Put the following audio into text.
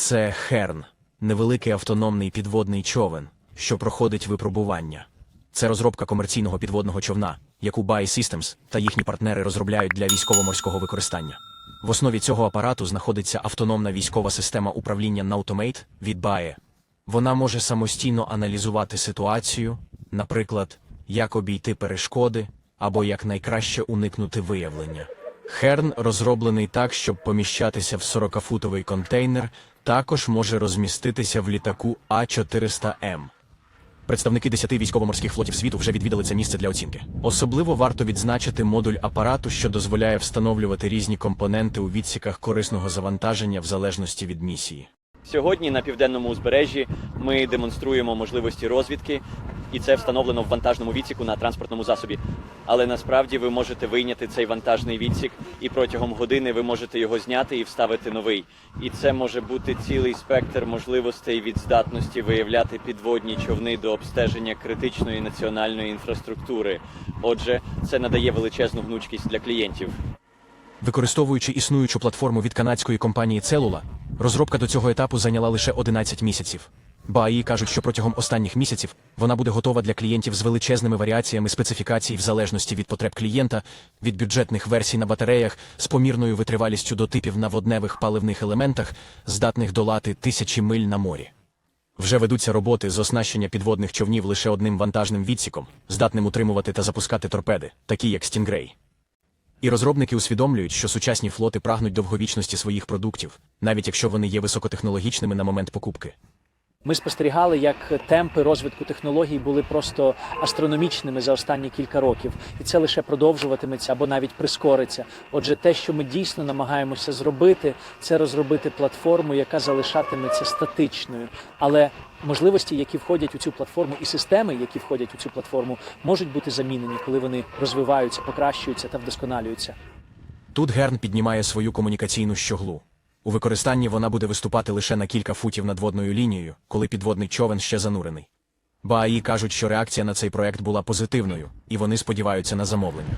Це Херн, невеликий автономний підводний човен, що проходить випробування. Це розробка комерційного підводного човна, яку BAE Systems та їхні партнери розробляють для військово-морського використання. В основі цього апарату знаходиться автономна військова система управління Nautomate від BAE. Вона може самостійно аналізувати ситуацію, наприклад, як обійти перешкоди або як найкраще уникнути виявлення. Херн розроблений так, щоб поміщатися в 40-футовий контейнер, також може розміститися в літаку А400М. Представники 10 військово-морських флотів світу вже відвідали це місце для оцінки. Особливо варто відзначити модуль апарату, що дозволяє встановлювати різні компоненти у відсіках корисного завантаження в залежності від місії. Сьогодні на південному узбережжі ми демонструємо можливості розвідки, і це встановлено в вантажному відсіку на транспортному засобі. Але насправді ви можете вийняти цей вантажний відсік, і протягом години ви можете його зняти і вставити новий. І це може бути цілий спектр можливостей від здатності виявляти підводні човни до обстеження критичної національної інфраструктури. Отже, це надає величезну гнучкість для клієнтів. Використовуючи існуючу платформу від канадської компанії Celula, розробка до цього етапу зайняла лише 11 місяців. БАІ кажуть, що протягом останніх місяців вона буде готова для клієнтів з величезними варіаціями специфікацій в залежності від потреб клієнта, від бюджетних версій на батареях з помірною витривалістю до типів на водневих паливних елементах, здатних долати тисячі миль на морі. Вже ведуться роботи з оснащення підводних човнів лише одним вантажним відсіком, здатним утримувати та запускати торпеди, такі як Стінгрей. І розробники усвідомлюють, що сучасні флоти прагнуть довговічності своїх продуктів, навіть якщо вони є високотехнологічними на момент покупки. Ми спостерігали, як темпи розвитку технологій були просто астрономічними за останні кілька років, і це лише продовжуватиметься або навіть прискориться. Отже, те, що ми дійсно намагаємося зробити, це розробити платформу, яка залишатиметься статичною. Але можливості, які входять у цю платформу, і системи, які входять у цю платформу, можуть бути замінені, коли вони розвиваються, покращуються та вдосконалюються. Тут Герн піднімає свою комунікаційну щоглу. У використанні вона буде виступати лише на кілька футів над водною лінією, коли підводний човен ще занурений. БАІ кажуть, що реакція на цей проект була позитивною, і вони сподіваються на замовлення.